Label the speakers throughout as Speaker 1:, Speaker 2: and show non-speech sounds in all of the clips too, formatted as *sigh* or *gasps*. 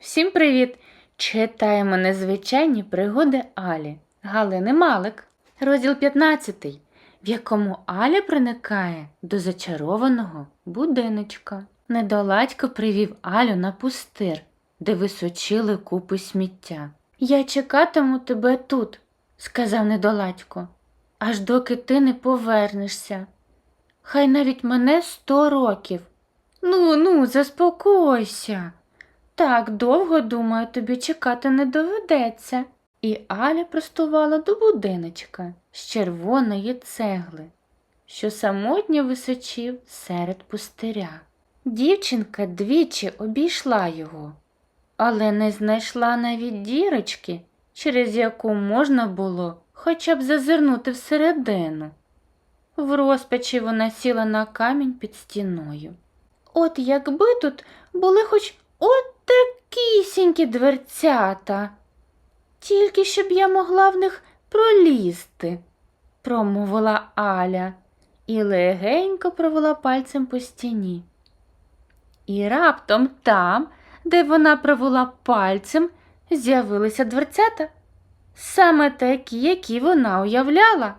Speaker 1: Всім привіт! Читаємо незвичайні пригоди Алі Галини Малик. Розділ 15, в якому Аля проникає до зачарованого будиночка. Недоладько привів Алю на пустир, де височили купи сміття. Я чекатиму тебе тут, сказав недоладько, аж доки ти не повернешся. Хай навіть мене сто років. Ну, ну, заспокойся. Так довго, думаю, тобі чекати не доведеться. І Аля простувала до будиночка з червоної цегли, що самотньо височив серед пустиря. Дівчинка двічі обійшла його, але не знайшла навіть дірочки, через яку можна було хоча б зазирнути всередину. В розпачі вона сіла на камінь під стіною. От якби тут були хоч от такісінькі дверцята, тільки щоб я могла в них пролізти, промовила Аля і легенько провела пальцем по стіні. І раптом там, де вона провела пальцем, з'явилися дверцята, саме такі, які вона уявляла.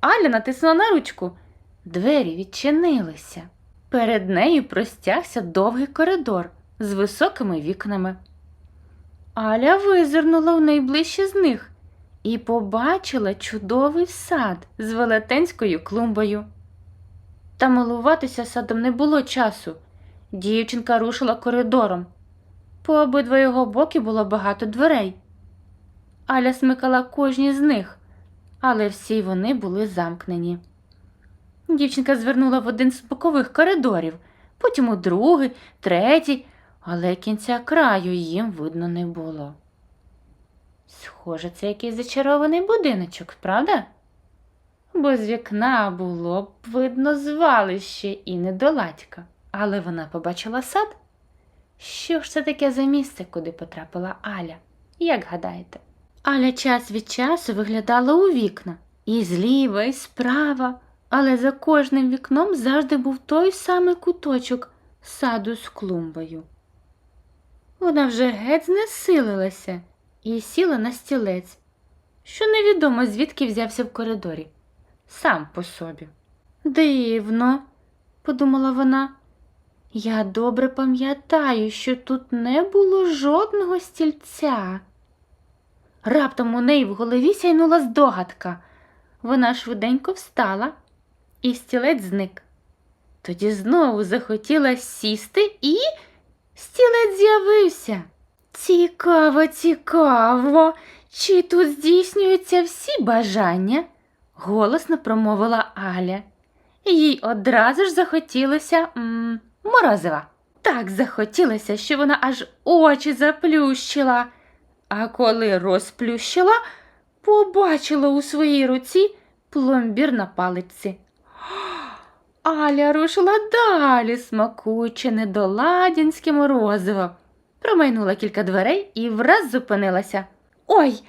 Speaker 1: Аля натиснула на ручку. Двері відчинилися. Перед нею простягся довгий коридор з високими вікнами. Аля визирнула в найближчі з них і побачила чудовий сад з велетенською клумбою. Та милуватися садом не було часу. Дівчинка рушила коридором. По обидва його боки було багато дверей. Аля смикала кожні з них, але всі вони були замкнені. Дівчинка звернула в один з бокових коридорів, потім у другий, третій, але кінця краю їм видно не було. Схоже, це якийсь зачарований будиночок, правда? Бо з вікна було б видно звалище і недоладька, але вона побачила сад. Що ж це таке за місце, куди потрапила Аля? Як гадаєте? Аля час від часу виглядала у вікна і зліва, і справа, але за кожним вікном завжди був той самий куточок саду з клумбою. Вона вже геть знесилилася і сіла на стілець, що невідомо звідки взявся в коридорі, сам по собі. Дивно, подумала вона. Я добре пам'ятаю, що тут не було жодного стільця. Раптом у неї в голові сяйнула здогадка. Вона швиденько встала, і стілець зник. Тоді знову захотіла сісти і стілець з'явився. Цікаво, цікаво, чи тут здійснюються всі бажання? голосно промовила Аля. Їй одразу ж захотілося м, морозива. Так захотілося, що вона аж очі заплющила. А коли розплющила, побачила у своїй руці пломбір на палиці. Аля рушила далі, смакуючи недоладянське морозиво. Промайнула кілька дверей і враз зупинилася. Ой,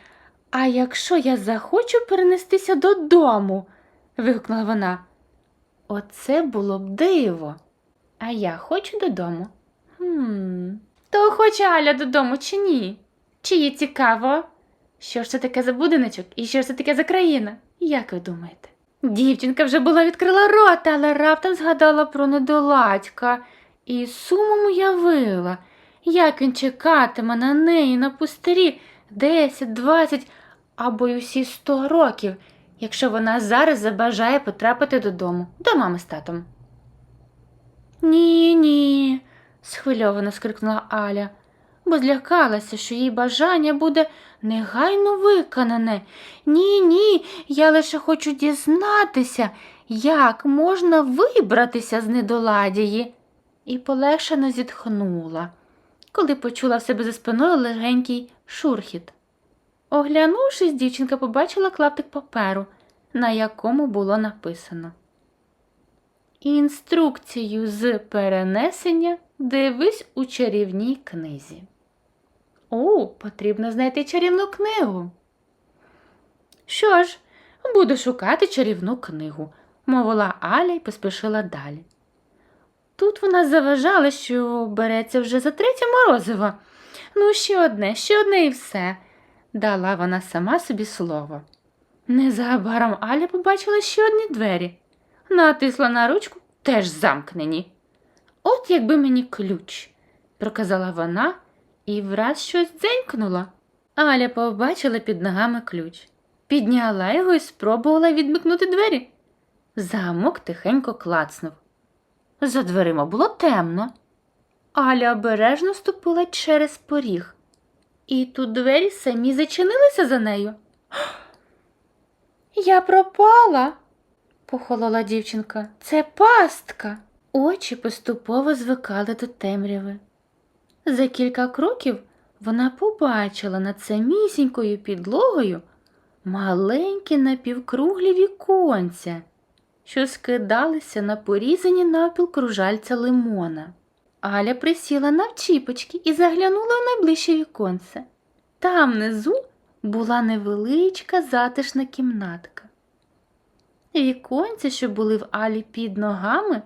Speaker 1: а якщо я захочу перенестися додому? вигукнула вона. Оце було б диво. А я хочу додому. Хм, то хоче Аля додому чи ні? Чи їй цікаво? Що ж це таке за будиночок і що ж це таке за країна? Як ви думаєте? Дівчинка вже була відкрила рота, але раптом згадала про недоладька і сумом уявила, як він чекатиме на неї на пустирі 10, 20 або й усі 100 років, якщо вона зараз забажає потрапити додому, до мами з татом. Ні, ні, схвильовано скрикнула Аля, бо злякалася, що її бажання буде негайно виконане. Ні, ні, я лише хочу дізнатися, як можна вибратися з недоладії. І полегшено зітхнула, коли почула в себе за спиною легенький шурхіт. Оглянувшись, дівчинка побачила клаптик паперу, на якому було написано. Інструкцію з перенесення дивись у чарівній книзі. О, потрібно знайти чарівну книгу. Що ж, буду шукати чарівну книгу, мовила Аля і поспішила далі. Тут вона заважала, що береться вже за третє морозиво. Ну, ще одне, ще одне і все, дала вона сама собі слово. Незабаром Аля побачила ще одні двері. Натисла на ручку, теж замкнені. От якби мені ключ, проказала вона і враз щось дзенькнуло. Аля побачила під ногами ключ, підняла його і спробувала відмикнути двері. Замок тихенько клацнув. За дверима було темно. Аля обережно ступила через поріг, і тут двері самі зачинилися за нею. Я пропала, похолола дівчинка. Це пастка. Очі поступово звикали до темряви. За кілька кроків вона побачила над самісінькою підлогою маленькі напівкруглі віконця, що скидалися на порізані навпіл кружальця лимона. Аля присіла навчіпочки і заглянула в найближче віконце. Там внизу була невеличка затишна кімнатка. Віконці, що були в Алі під ногами,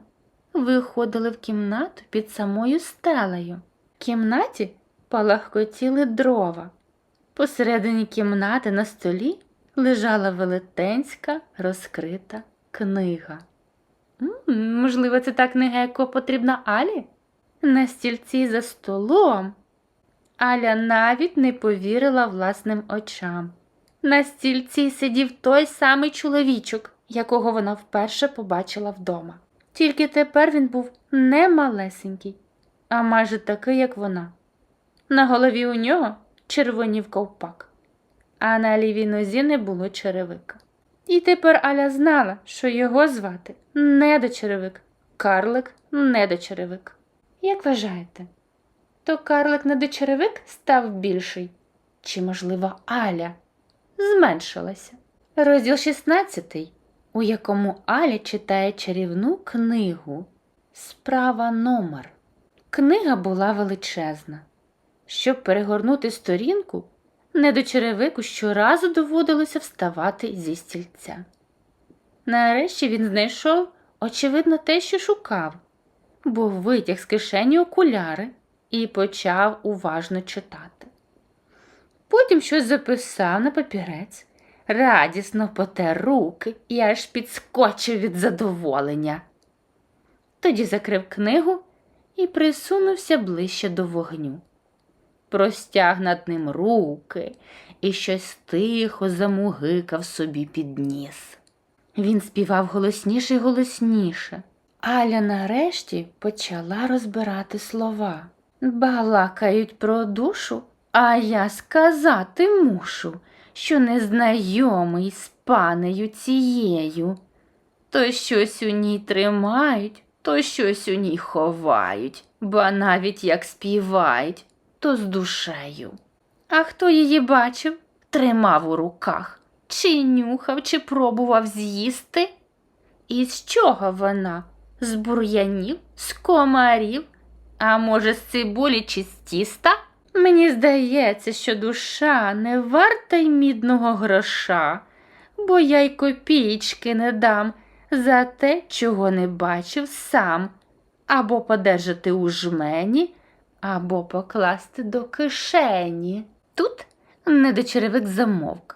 Speaker 1: виходили в кімнату під самою стелею. Кімнаті палахкотіли дрова. Посередині кімнати на столі лежала велетенська розкрита книга. Можливо, це та книга, яка потрібна Алі? На стільці за столом. Аля навіть не повірила власним очам. На стільці сидів той самий чоловічок, якого вона вперше побачила вдома. Тільки тепер він був не малесенький, а майже такий, як вона. На голові у нього червонів ковпак, а на лівій нозі не було черевика. І тепер Аля знала, що його звати недочеревик, карлик недочеревик. Як вважаєте, то карлик недочеревик став більший? Чи, можливо, Аля зменшилася? Розділ 16, у якому Аля читає чарівну книгу. Справа номер. Книга була величезна. Щоб перегорнути сторінку, недочеревику щоразу доводилося вставати зі стільця. Нарешті він знайшов, очевидно, те, що шукав, бо витяг з кишені окуляри і почав уважно читати. Потім щось записав на папірець, радісно потер руки і аж підскочив від задоволення. Тоді закрив книгу і присунувся ближче до вогню. Простяг над ним руки і щось тихо замугикав собі під ніс. Він співав голосніше й голосніше. Аля нарешті почала розбирати слова. Балакають про душу, а я сказати мушу, що незнайомий з панею цією. То щось у ній тримають, то щось у ній ховають, ба навіть як співають, то з душею. А хто її бачив, тримав у руках, чи нюхав, чи пробував з'їсти? І з чого вона? З бур'янів, з комарів, а може, з цибулі чи з тіста? Мені здається, що душа не варта й мідного гроша, бо я й копійки не дам за те, чого не бачив сам, або подержати у жмені, або покласти до кишені. Тут недочеревик замовк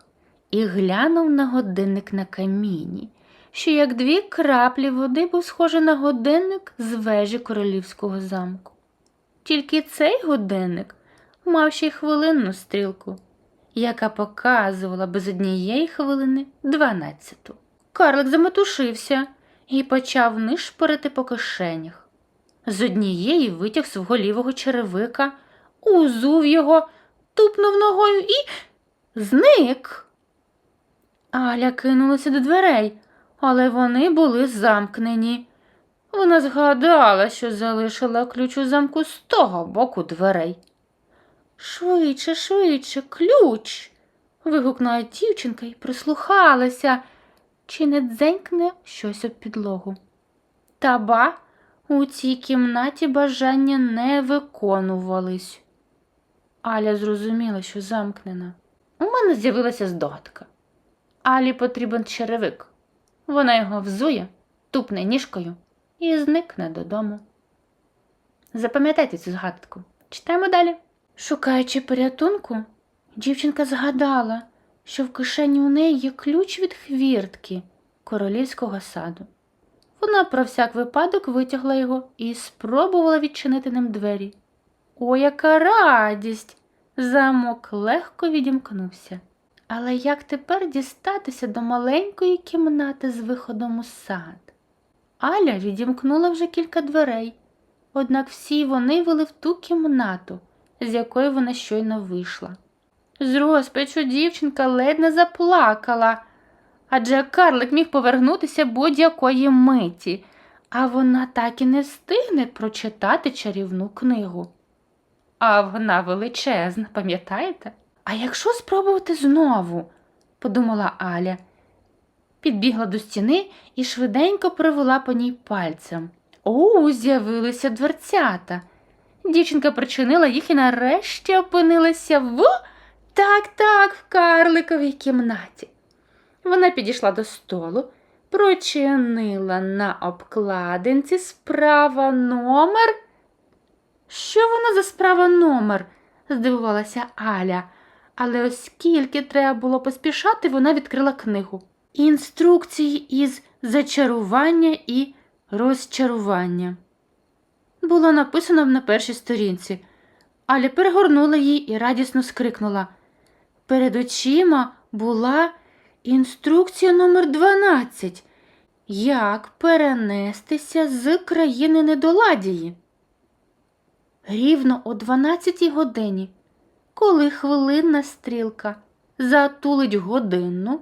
Speaker 1: і глянув на годинник на каміні, що як дві краплі води був схожий на годинник з вежі королівського замку. Тільки цей годинник мав ще й хвилинну стрілку, яка показувала без однієї хвилини дванадцяту. Карлик заметушився і почав нишпорити по кишенях. З однієї витяг свого лівого черевика, узув його, тупнув ногою і зник. Аля кинулася до дверей, але вони були замкнені. Вона згадала, що залишила ключ у замку з того боку дверей. Швидше, швидше, ключ. вигукнула дівчинка і прислухалася, чи не дзенькне щось об підлогу. Та ба, у цій кімнаті бажання не виконувались. Аля зрозуміла, що замкнена. У мене з'явилася здогадка. Алі потрібен черевик. Вона його взує, тупне ніжкою і зникне додому. Запам'ятайте цю згадку. Читаємо далі. Шукаючи порятунку, дівчинка згадала, що в кишені у неї є ключ від хвіртки королівського саду. Вона про всяк випадок витягла його і спробувала відчинити ним двері. О, яка радість! Замок легко відімкнувся. Але як тепер дістатися до маленької кімнати з виходом у сад? Аля відімкнула вже кілька дверей, однак всі вони вели в ту кімнату, з якої вона щойно вийшла. З розпачу дівчинка ледь не заплакала, адже карлик міг повернутися будь-якої миті, а вона так і не встигне прочитати чарівну книгу. А вона величезна, пам'ятаєте? А якщо спробувати знову, подумала Аля. Підбігла до стіни і швиденько провела по ній пальцем. О, з'явилися дверцята. Дівчинка причинила їх і нарешті опинилася в так, так, в карликовій кімнаті. Вона підійшла до столу, прочинила на обкладинці справа номер. Що вона за справа номер? здивувалася Аля, але оскільки треба було поспішати, вона відкрила книгу. Інструкції із зачарування і розчарування. Було написано на першій сторінці. Аля перегорнула її і радісно скрикнула. Перед очима була інструкція номер 12 Як перенестися з країни недоладії. Рівно о 12 годині, коли хвилинна стрілка затулить годинну,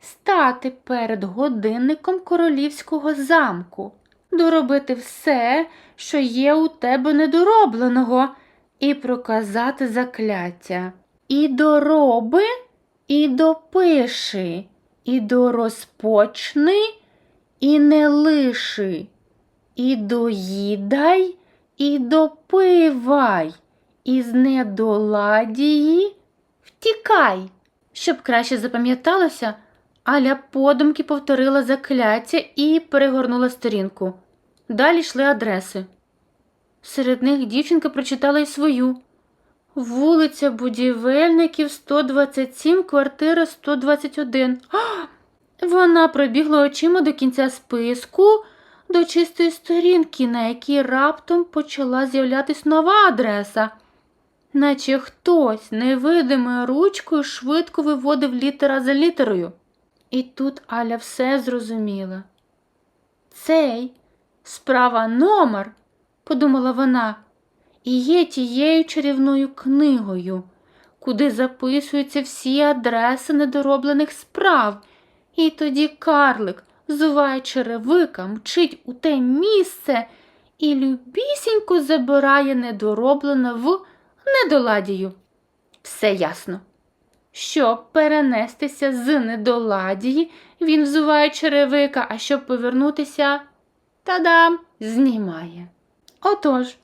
Speaker 1: стати перед годинником королівського замку, доробити все, що є у тебе недоробленого, і проказати закляття. І дороби, і допиши, і дорозпочни, і не лиши, і доїдай, і допивай, і з недоладії втікай. Щоб краще запам'яталося, Аля подумки повторила закляття і перегорнула сторінку. Далі йшли адреси. Серед них дівчинка прочитала й свою. Вулиця Будівельників 127, квартира 121. А! Вона пробігла очима до кінця списку, до чистої сторінки, на якій раптом почала з'являтись нова адреса, наче хтось невидимою ручкою швидко виводив літера за літерою. І тут Аля все зрозуміла. Цей справа номер, подумала вона, і є тією чарівною книгою, куди записуються всі адреси недороблених справ. І тоді карлик, зуває черевика, мчить у те місце і любісінько забирає недороблене в недоладію. Все ясно. Щоб перенестися з недоладії, він взуває черевика, а щоб повернутися, та-дам, знімає. Отож,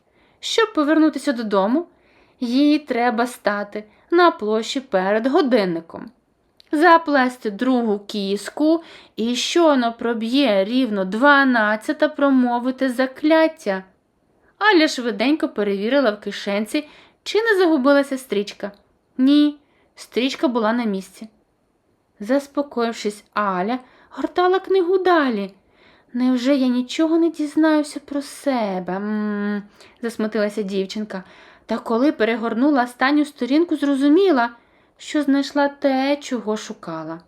Speaker 1: щоб повернутися додому, їй треба стати на площі перед годинником, заплести другу кіску і щойно проб'є рівно дванадцята промовити закляття. Аля швиденько перевірила в кишенці, чи не загубилася стрічка. Ні, стрічка була на місці. Заспокоївшись, Аля гортала книгу далі. Невже я нічого не дізнаюся про себе? засмутилася дівчинка. Та коли перегорнула останню сторінку, зрозуміла, що знайшла те, чого шукала.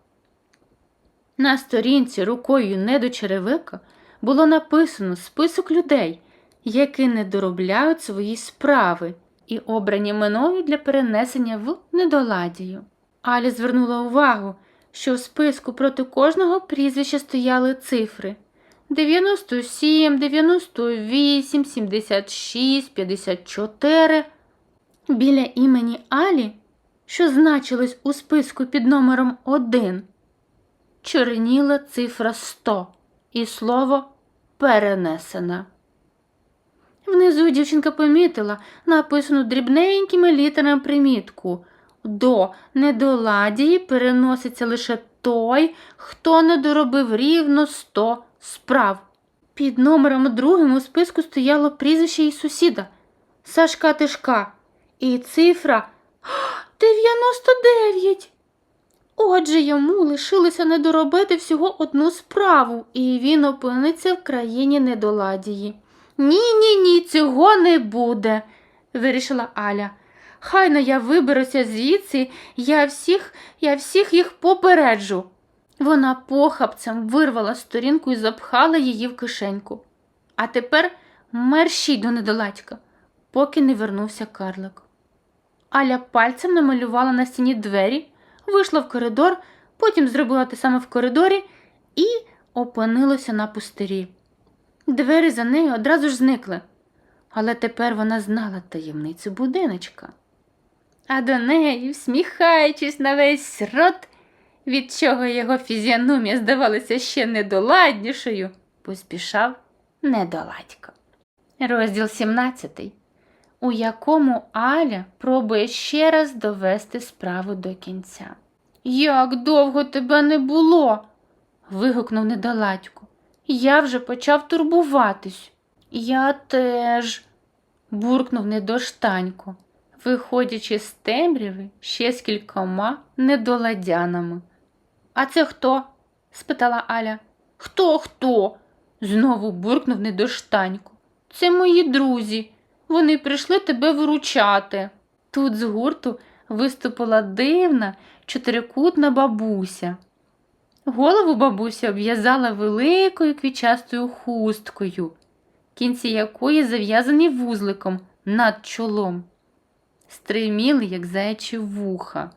Speaker 1: На сторінці рукою не до черевика було написано список людей, які не доробляють свої справи і обрані мною для перенесення в недоладію. Аля звернула увагу, що в списку проти кожного прізвища стояли цифри 97, 98, 76, 54. Біля імені Алі, що значилось у списку під номером 1, чорніла цифра 100 і слово перенесена. Внизу дівчинка помітила написану дрібненькими літерами примітку. До недоладії переноситься лише той, хто не доробив рівно 100 справ. Під номером другим у списку стояло прізвище і сусіда Сашка Тишка, і цифра *gasps* 99. Отже, йому лишилося недоробити всього одну справу, і він опиниться в країні недоладії. Ні, ні, ні, цього не буде, вирішила Аля. Хайно я виберуся звідси, я всіх, я всіх їх попереджу. Вона похапцем вирвала сторінку і запхала її в кишеньку. А тепер мерщій до недоладька, поки не вернувся карлик. Аля пальцем намалювала на стіні двері, вийшла в коридор, потім зробила те саме в коридорі і опинилася на пустирі. Двері за нею одразу ж зникли, але тепер вона знала таємницю будиночка. А до неї, всміхаючись на весь рот, від чого його фізіономія здавалася ще недоладнішою, поспішав недоладько. Розділ 17 у якому Аля пробує ще раз довести справу до кінця. Як довго тебе не було? вигукнув недоладько. Я вже почав турбуватись. Я теж, буркнув недоштанько, виходячи з темряви ще з кількома недоладянами. А це хто? спитала Аля. Хто, хто? знову буркнув недоштанько. Це мої друзі. Вони прийшли тебе виручати. Тут з гурту виступила дивна чотирикутна бабуся. Голову бабуся обв'язала великою квічастою хусткою, кінці якої зав'язані вузликом над чолом. Стриміли, як заячі вуха.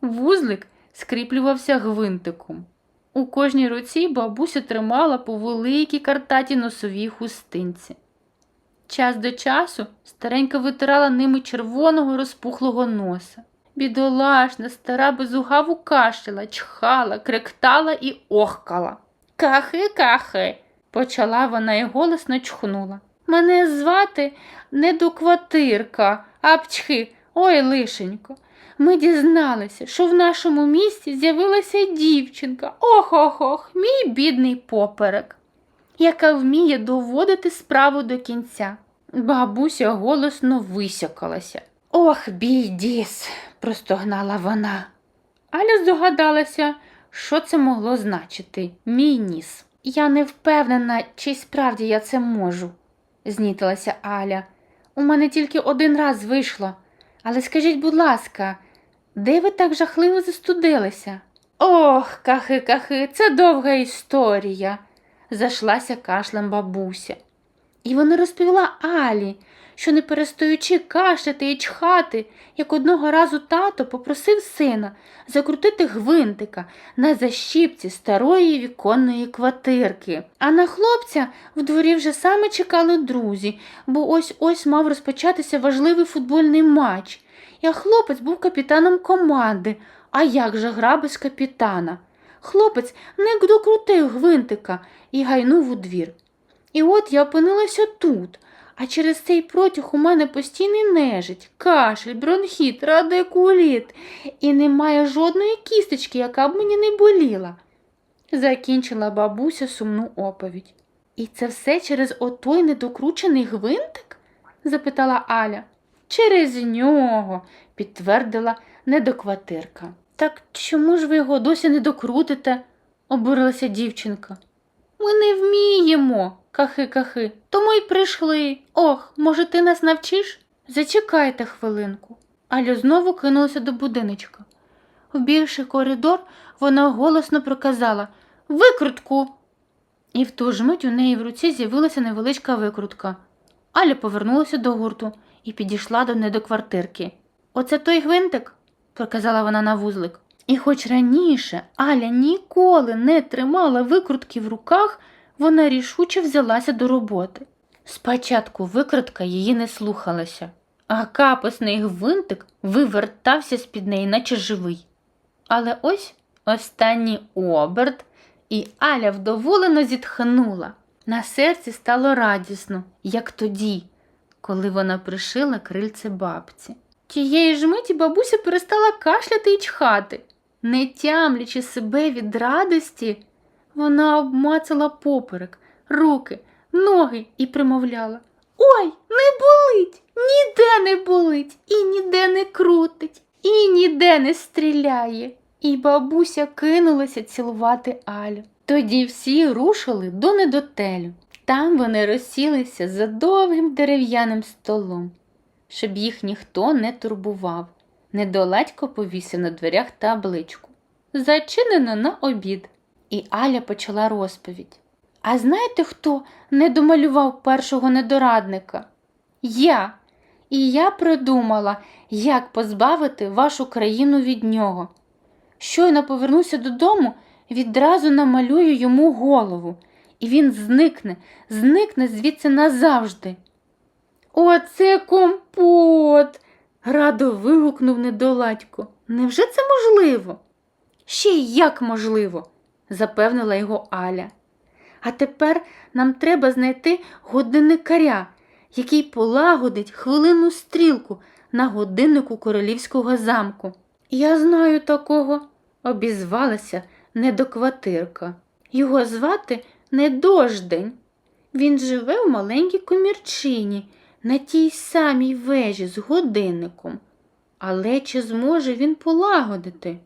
Speaker 1: Вузлик скріплювався гвинтиком. У кожній руці бабуся тримала по великій картаті носовій хустинці. Час до часу старенька витирала ними червоного розпухлого носа. Бідолашна, стара безугаву кашляла, чхала, кректала і охкала. Кахи, кахи, почала вона і голосно чхнула. Мене звати недокватирка, апчхи, ой лишенько. Ми дізналися, що в нашому місті з'явилася дівчинка, ох-ох-ох, мій бідний поперек яка вміє доводити справу до кінця. Бабуся голосно висякалася. Ох, бійдіс, простогнала вона. Аля здогадалася, що це могло значити мій ніс. Я не впевнена, чи справді я це можу, знітилася Аля. У мене тільки один раз вийшло. Але скажіть, будь ласка, де ви так жахливо застудилися? Ох, кахи, кахи, це довга історія зашлася кашлем бабуся. І вона розповіла Алі, що, не перестаючи кашляти і чхати, як одного разу тато попросив сина закрутити гвинтика на защіпці старої віконної квартирки. А на хлопця в дворі вже саме чекали друзі, бо ось ось мав розпочатися важливий футбольний матч. І хлопець був капітаном команди. А як же гра без капітана? Хлопець не докрутив гвинтика і гайнув у двір. І от я опинилася тут, а через цей протяг у мене постійний нежить, кашель, бронхіт, радикуліт, і немає жодної кісточки, яка б мені не боліла. Закінчила бабуся сумну оповідь. І це все через отой недокручений гвинтик? запитала Аля. Через нього, підтвердила недокватирка. Так чому ж ви його досі не докрутите? обурилася дівчинка. Ми не вміємо, кахи-кахи, тому й прийшли. Ох, може, ти нас навчиш? Зачекайте хвилинку. Аля знову кинулася до будиночка. Вбігши коридор, вона голосно проказала Викрутку. І в ту ж мить у неї в руці з'явилася невеличка викрутка. Аля повернулася до гурту і підійшла до недоквартирки. Оце той гвинтик? проказала вона на вузлик. І хоч раніше Аля ніколи не тримала викрутки в руках, вона рішуче взялася до роботи. Спочатку викрутка її не слухалася, а капосний гвинтик вивертався з-під неї, наче живий. Але ось останній оберт, і Аля вдоволено зітхнула. На серці стало радісно, як тоді, коли вона пришила крильце бабці. Тієї ж миті бабуся перестала кашляти і чхати. Не тямлячи себе від радості, вона обмацала поперек, руки, ноги і примовляла Ой, не болить, ніде не болить, і ніде не крутить, і ніде не стріляє. І бабуся кинулася цілувати Алю. Тоді всі рушили до недотелю. Там вони розсілися за довгим дерев'яним столом, щоб їх ніхто не турбував. Недоладько повісив на дверях табличку. Зачинено на обід. І Аля почала розповідь. А знаєте, хто не домалював першого недорадника? Я. І я придумала, як позбавити вашу країну від нього. Щойно повернуся додому, відразу намалюю йому голову, і він зникне, зникне звідси назавжди. Оце компот. радо вигукнув недоладько. Невже це можливо? Ще й як можливо, запевнила його Аля. А тепер нам треба знайти годинникаря, який полагодить хвилинну стрілку на годиннику королівського замку. Я знаю такого, обізвалася недоквартирка. Його звати Недождень. Він живе в маленькій комірчині на тій самій вежі з годинником. Але чи зможе він полагодити?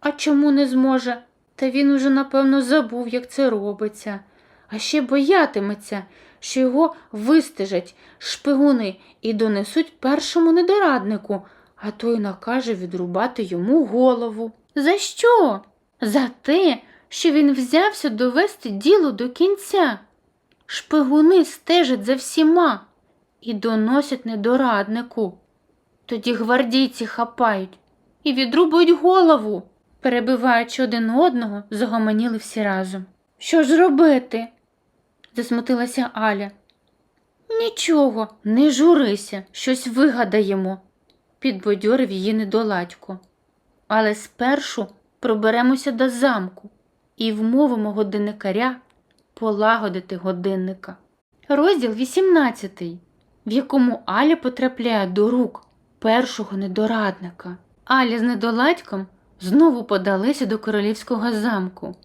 Speaker 1: А чому не зможе? Та він уже, напевно, забув, як це робиться, а ще боятиметься, що його вистежать шпигуни і донесуть першому недораднику, а той накаже відрубати йому голову. За що? За те, що він взявся довести діло до кінця. Шпигуни стежать за всіма і доносять недораднику. Тоді гвардійці хапають і відрубують голову. Перебиваючи один одного, загомоніли всі разом. Що ж робити? засмутилася Аля. Нічого, не журися, щось вигадаємо, підбадьорив її недоладько. Але спершу проберемося до замку і вмовимо годинникаря полагодити годинника. Розділ 18, в якому Аля потрапляє до рук першого недорадника. Аля з недоладьком знову подалися до королівського замку.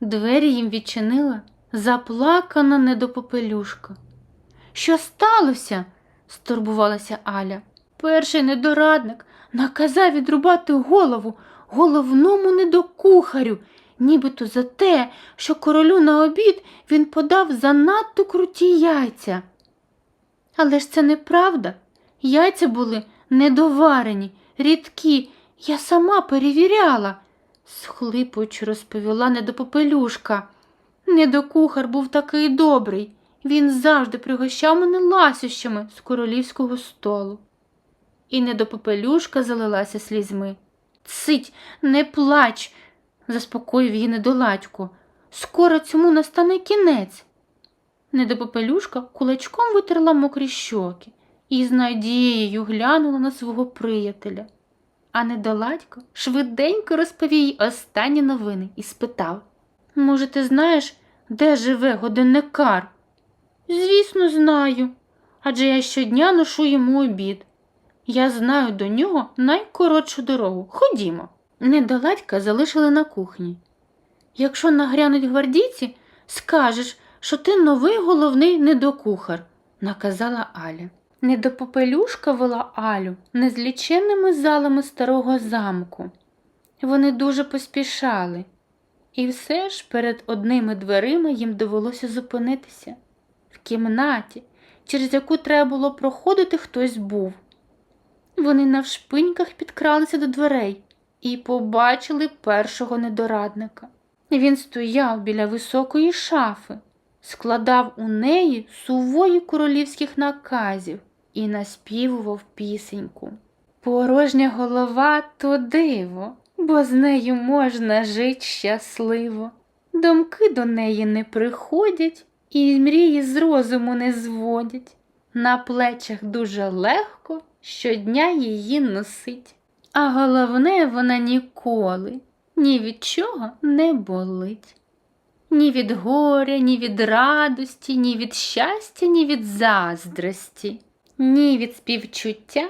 Speaker 1: Двері їм відчинила заплакана недопопелюшка. Що сталося? стурбувалася Аля. Перший недорадник наказав відрубати голову головному недокухарю, нібито за те, що королю на обід він подав занадто круті яйця. Але ж це неправда. Яйця були недоварені, рідкі, я сама перевіряла, схлипуючи, розповіла недопопелюшка. Недокухар був такий добрий. Він завжди пригощав мене ласощами з королівського столу. І недопопелюшка залилася слізьми. Цить, не плач, заспокоїв її недоладько. Скоро цьому настане кінець. Недопопелюшка кулачком витерла мокрі щоки і з надією глянула на свого приятеля. А недоладько швиденько розповів їй останні новини і спитав Може, ти знаєш, де живе годинникар? Звісно, знаю, адже я щодня ношу йому обід. Я знаю до нього найкоротшу дорогу. Ходімо. Недоладька залишили на кухні. Якщо нагрянуть гвардійці, скажеш, що ти новий головний недокухар, наказала Аля. Недопопелюшка вела Алю незліченними залами старого замку. Вони дуже поспішали, і все ж перед одними дверима їм довелося зупинитися. В кімнаті, через яку треба було проходити, хтось був. Вони навшпиньках підкралися до дверей і побачили першого недорадника. Він стояв біля високої шафи, складав у неї сувої королівських наказів і наспівував пісеньку. Порожня голова то диво, бо з нею можна жить щасливо. Думки до неї не приходять і мрії з розуму не зводять. На плечах дуже легко щодня її носить. А головне, вона ніколи ні від чого не болить. Ні від горя, ні від радості, ні від щастя, ні від заздрості, ні від співчуття,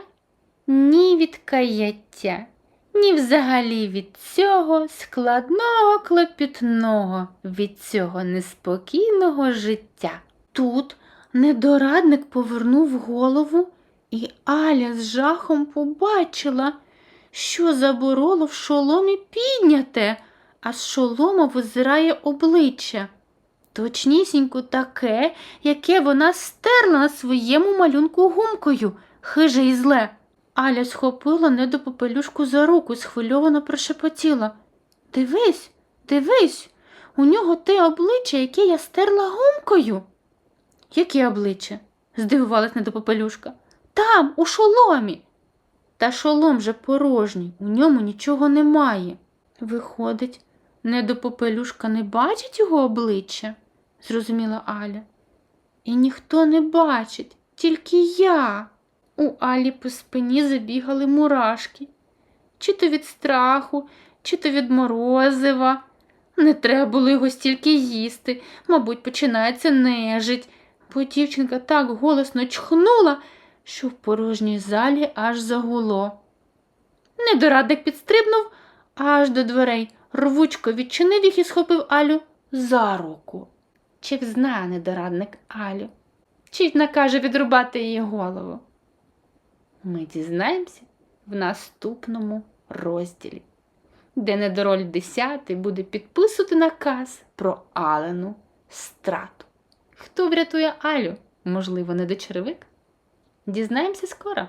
Speaker 1: ні від каяття, ні взагалі від цього складного клопітного, від цього неспокійного життя. Тут Недорадник повернув голову, і Аля з жахом побачила, що забороло в шоломі підняте, а з шолома визирає обличчя. Точнісінько таке, яке вона стерла на своєму малюнку гумкою, хиже і зле. Аля схопила недопопелюшку за руку, схвильовано прошепотіла. Дивись, дивись, у нього те обличчя, яке я стерла гумкою. Яке обличчя? здивувалась недопопелюшка. Там, у шоломі. Та шолом же порожній, у ньому нічого немає. Виходить, недопопелюшка не бачить його обличчя, зрозуміла Аля. І ніхто не бачить, тільки я. У Алі по спині забігали мурашки. Чи то від страху, чи то від морозива. Не треба було його стільки їсти, мабуть, починається нежить, бо дівчинка так голосно чхнула, що в порожній залі аж загуло. Недорадник підстрибнув аж до дверей, рвучко відчинив їх і схопив Алю за руку. Чи знає недорадник Алю? Чи накаже відрубати її голову? Ми дізнаємося в наступному розділі, де недороль 10 буде підписувати наказ про Алену страту. Хто врятує Алю? Можливо, не до черевик? Дізнаємося скоро.